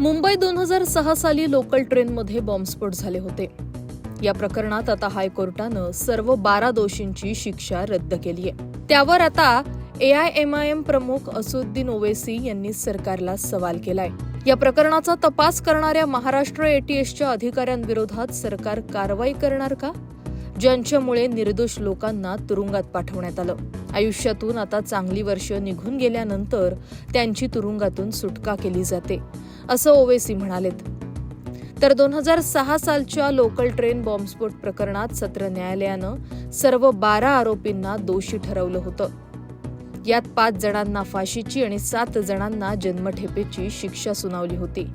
मुंबई दोन हजार सहा साली लोकल ट्रेनमध्ये बॉम्बस्फोट झाले होते. या प्रकरणात आता हायकोर्टानं सर्व बारा दोषींची शिक्षा रद्द केली आहे त्यावर आता एआयएमआयएम प्रमुख असुद्दीन ओवेसी यांनी सरकारला सवाल केलाय. या प्रकरणाचा तपास करणाऱ्या महाराष्ट्र एटीएसच्या अधिकाऱ्यांविरोधात सरकार कारवाई करणार का? ज्यांच्यामुळे निर्दोष लोकांना तुरुंगात पाठवण्यात आलं. आयुष्यातून आता चांगली वर्ष निघून गेल्यानंतर त्यांची तुरुंगातून सुटका केली जाते. असं ओवेसी म्हणालेत. तर दोन हजार सहा सालच्या लोकल ट्रेन बॉम्बस्फोट प्रकरणात सत्र न्यायालयानं सर्व बारा आरोपींना दोषी ठरवलं होतं. यात पाच जणांना फाशीची आणि सात जणांना जन्मठेपेची शिक्षा सुनावली होती.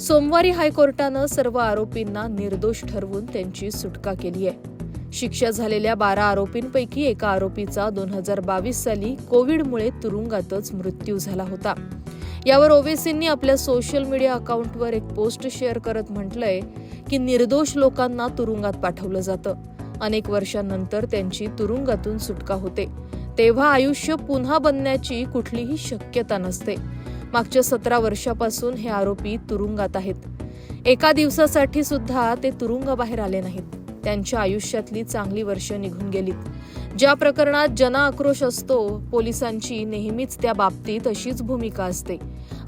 सोमवारी हायकोर्टानं सर्व आरोपींना निर्दोष ठरवून त्यांची सुटका केली आहे. शिक्षा झालेल्या बारा आरोपींपैकी एका आरोपीचा दोन हजार बावीस साली कोविडमुळे तुरुंगातच मृत्यू झाला होता. यावर ओवेसींनी आपल्या सोशल मीडिया अकाउंटवर एक पोस्ट शेअर करत म्हटलंय की निर्दोष लोकांना तुरुंगात पाठवलं जातं. अनेक वर्षांनंतर त्यांची तुरुंगातून सुटका होते. तेव्हा आयुष्य पुन्हा बनण्याची कुठलीही शक्यता नसते. मागच्या सतरा वर्षापासून हे आरोपी तुरुंगात आहेत. एका दिवसासाठी सुद्धा ते तुरुंगाबाहेर आले नाहीत. त्यांच्या आयुष्यातली चांगली वर्ष निघून गेलीत. ज्या प्रकरणात जनआक्रोश असतो पोलिसांची नेहमीच त्या बाबतीत अशीच भूमिका असते.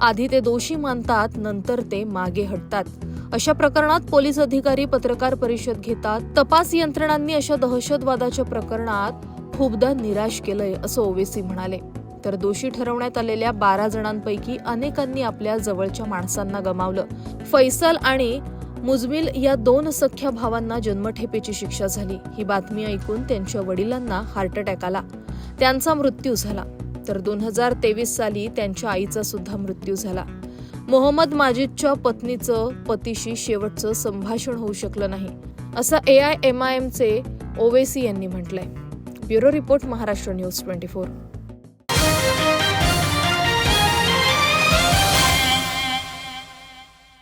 आधी ते दोषी मानतात नंतर ते मागे हटतात. अशा प्रकरणात पोलीस अधिकारी पत्रकार परिषद घेतात. तपास यंत्रणांनी अशा दहशतवादाच्या प्रकरणात खूपदा निराश केलंय असं ओवेसी म्हणाले. तर दोषी ठरवण्यात आलेल्या बारा जणांपैकी अनेकांनी आपल्या जवळच्या माणसांना गमावलं. फैसल आणि मुजमिल या दोन सख्या भावांना जन्मठेपेची शिक्षा झाली. ही बातमी ऐकून त्यांच्या वडिलांना हार्ट अटॅक आला. त्यांचा मृत्यू झाला. तर दोन हजार तेवीस साली त्यांच्या आईचा सुद्धा मृत्यू झाला. मोहम्मद माजिदच्या पत्नीचं पतीशी शेवटचं संभाषण होऊ शकलं नाही असं ए आय एम आय एमचे ओवेसी यांनी म्हटलंय. Bureau report Maharashtra news twenty four.